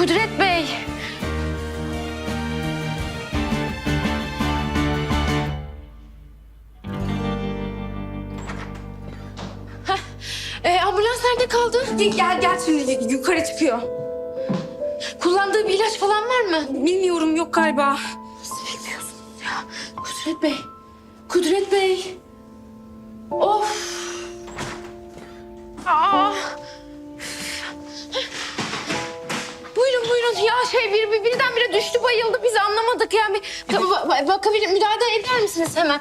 Kudret Bey. Heh, e, ambulans nerede kaldı? Gel gel şimdi yukarı çıkıyor. Kullandığı bir ilaç falan var mı? Bilmiyorum yok galiba. Nasıl bilmiyorsunuz ya? Kudret Bey. Kudret Bey. Of. Aa. Şey bir, bir birdenbire düştü bayıldı. Biz anlamadık yani. Ba- ba- Bakabilir müdahale eder misiniz hemen?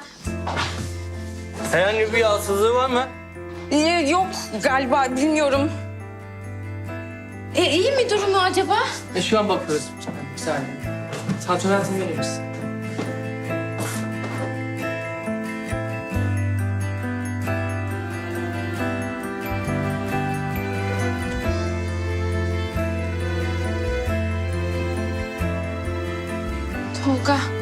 Herhangi bir rahatsızlığı var mı? Ee, yok galiba bilmiyorum. E, iyi mi durumu acaba? E, şu an bakıyoruz. Bir saniye. Santoratını verir misin? Tolga. Çok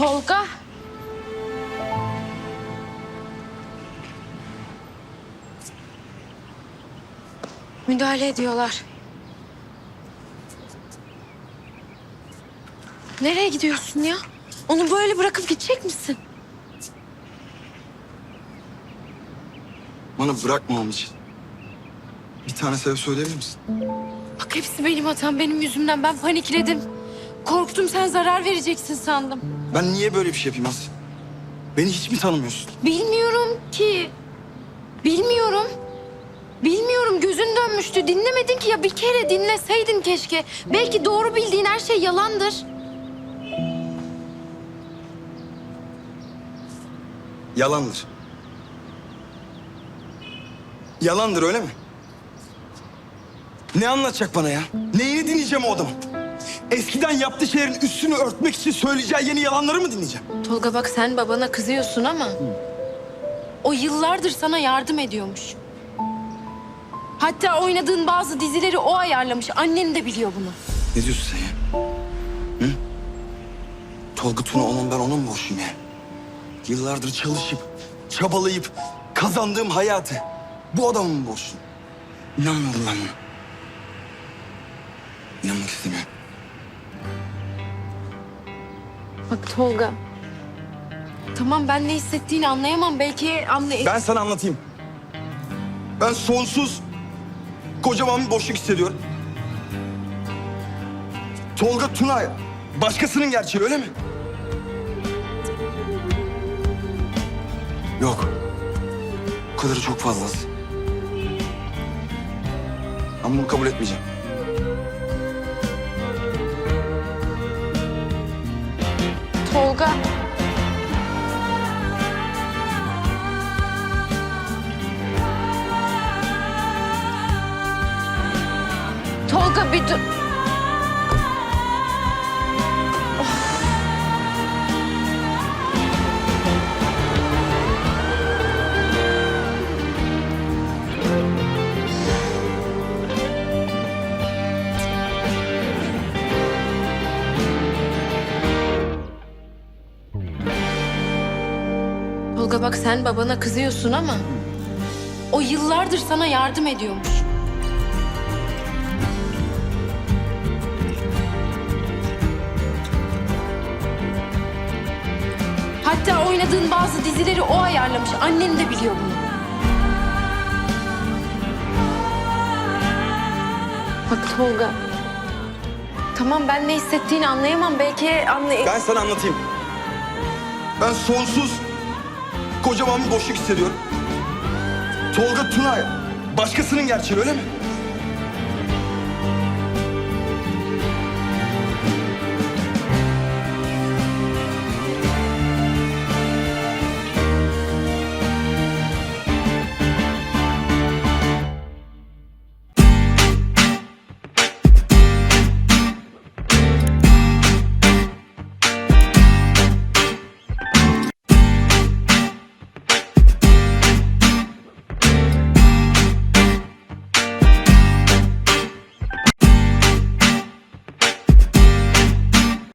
Tolga. Müdahale ediyorlar. Nereye gidiyorsun ya? Onu böyle bırakıp gidecek misin? Bana bırakmamam için. Bir tane sebep söyleyebilir misin? Bak hepsi benim hatam, benim yüzümden. Ben panikledim. Korktum sen zarar vereceksin sandım. Ben niye böyle bir şey yapayım Aslı? Beni hiç mi tanımıyorsun? Bilmiyorum ki. Bilmiyorum. Bilmiyorum gözün dönmüştü. Dinlemedin ki ya bir kere dinleseydin keşke. Belki doğru bildiğin her şey yalandır. Yalandır. Yalandır öyle mi? Ne anlatacak bana ya? Neyini dinleyeceğim o adamın? Eskiden yaptığı şeylerin üstünü örtmek için söyleyeceği yeni yalanları mı dinleyeceğim? Tolga bak sen babana kızıyorsun ama... O yıllardır sana yardım ediyormuş. Hatta oynadığın bazı dizileri o ayarlamış. Annen de biliyor bunu. Ne diyorsun sen ya? Hı? Tolga Tuna onun ben onun borçluyum ya. Yıllardır çalışıp, çabalayıp kazandığım hayatı bu adamın borçluyum. İnanmıyorum ben buna. İnanmak istemiyorum. Bak Tolga. Tamam ben ne hissettiğini anlayamam. Belki anlay... Ben sana anlatayım. Ben sonsuz kocaman bir boşluk hissediyorum. Tolga Tuna başkasının gerçeği öyle mi? Yok. Bu kadarı çok fazlası. Ben bunu kabul etmeyeceğim. Tolga. Tolga bir dur. Bak sen babana kızıyorsun ama... O yıllardır sana yardım ediyormuş. oynadığın bazı dizileri o ayarlamış. Annen de biliyor bunu. Bak Tolga. Tamam ben ne hissettiğini anlayamam. Belki anlay... Ben sana anlatayım. Ben sonsuz kocaman bir boşluk hissediyorum. Tolga Tunay başkasının gerçeği öyle mi?